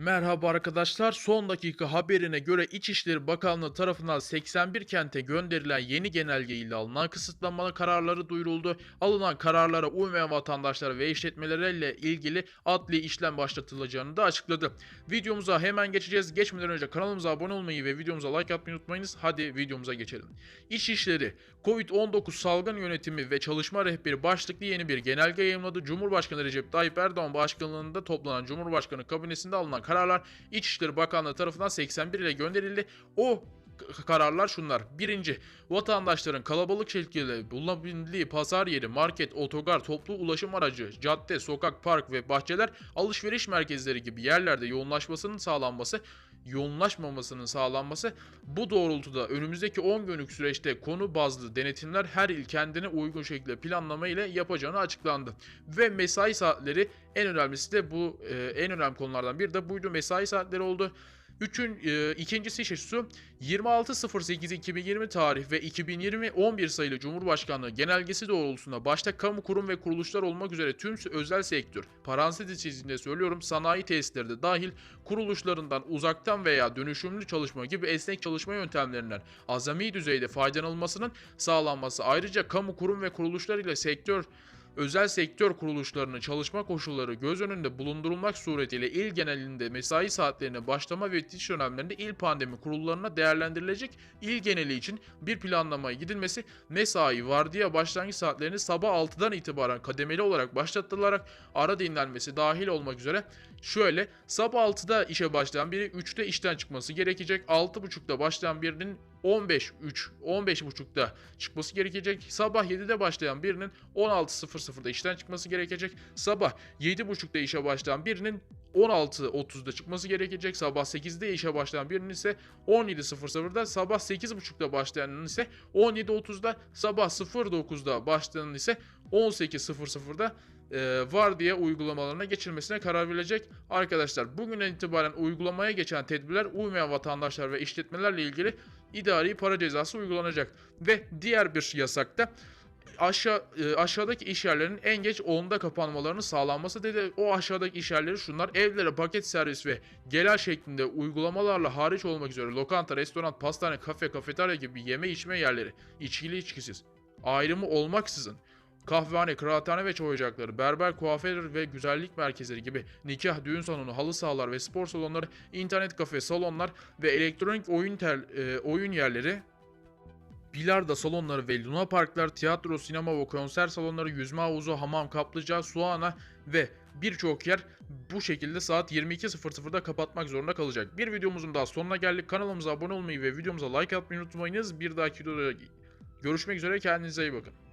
Merhaba arkadaşlar. Son dakika haberine göre İçişleri Bakanlığı tarafından 81 kente gönderilen yeni genelge ile alınan kısıtlamalı kararları duyuruldu. Alınan kararlara uymayan vatandaşlara ve işletmelerle ilgili adli işlem başlatılacağını da açıkladı. Videomuza hemen geçeceğiz. Geçmeden önce kanalımıza abone olmayı ve videomuza like atmayı unutmayınız. Hadi videomuza geçelim. İçişleri, Covid-19 salgın yönetimi ve çalışma rehberi başlıklı yeni bir genelge yayımladı. Cumhurbaşkanı Recep Tayyip Erdoğan başkanlığında toplanan Cumhurbaşkanı kabinesinde alınan kararlar İçişleri Bakanlığı tarafından 81 ile gönderildi. O kararlar şunlar. Birinci, vatandaşların kalabalık şekilde bulunabildiği pazar yeri, market, otogar, toplu ulaşım aracı, cadde, sokak, park ve bahçeler, alışveriş merkezleri gibi yerlerde yoğunlaşmasının sağlanması, yoğunlaşmamasının sağlanması bu doğrultuda önümüzdeki 10 günlük süreçte konu bazlı denetimler her il kendine uygun şekilde planlama ile yapacağını açıklandı. Ve mesai saatleri en önemlisi de bu e, en önemli konulardan biri de buydu. Mesai saatleri oldu. Üçün, e, ikincisi ise şu. 26.08.2020 tarih ve 2020 11 sayılı Cumhurbaşkanlığı genelgesi doğrultusunda başta kamu kurum ve kuruluşlar olmak üzere tüm özel sektör, parantez içinde söylüyorum sanayi tesisleri de dahil kuruluşlarından uzaktan veya dönüşümlü çalışma gibi esnek çalışma yöntemlerinden azami düzeyde faydalanılmasının sağlanması. Ayrıca kamu kurum ve kuruluşlar ile sektör özel sektör kuruluşlarının çalışma koşulları göz önünde bulundurulmak suretiyle il genelinde mesai saatlerine başlama ve bitiş dönemlerinde il pandemi kurullarına değerlendirilecek il geneli için bir planlamaya gidilmesi mesai vardiya başlangıç saatlerini sabah 6'dan itibaren kademeli olarak başlatılarak ara dinlenmesi dahil olmak üzere şöyle sabah 6'da işe başlayan biri 3'te işten çıkması gerekecek 6.30'da başlayan birinin 15 3 15.30'da çıkması gerekecek. Sabah 7'de başlayan birinin 16.00'da işten çıkması gerekecek. Sabah 7.30'da işe başlayan birinin 16.30'da çıkması gerekecek. Sabah 8'de işe başlayan birinin ise 17.00'da, sabah 8.30'da başlayanın ise 17.30'da, sabah 09'da başlayanın ise 18.00'da e, var diye uygulamalarına geçilmesine karar verilecek. Arkadaşlar bugünden itibaren uygulamaya geçen tedbirler uymayan vatandaşlar ve işletmelerle ilgili idari para cezası uygulanacak. Ve diğer bir yasakta aşağı e, aşağıdaki iş yerlerinin en geç 10'da kapanmalarının sağlanması dedi. O aşağıdaki iş yerleri şunlar. Evlere paket servis ve gelen şeklinde uygulamalarla hariç olmak üzere lokanta, restoran, pastane, kafe, kafeterya gibi yeme içme yerleri içkili içkisiz ayrımı olmaksızın kahvehane, kıraathane ve çay ocakları, berber, kuaför ve güzellik merkezleri gibi nikah, düğün salonu, halı sahalar ve spor salonları, internet kafe, salonlar ve elektronik oyun tel, e, oyun yerleri bilardo salonları ve luna parklar, tiyatro, sinema ve konser salonları, yüzme havuzu, hamam, kaplıca, suana ve birçok yer bu şekilde saat 22.00'da kapatmak zorunda kalacak. Bir videomuzun daha sonuna geldik. Kanalımıza abone olmayı ve videomuza like atmayı unutmayınız. Bir dahaki videoda görüşmek üzere. Kendinize iyi bakın.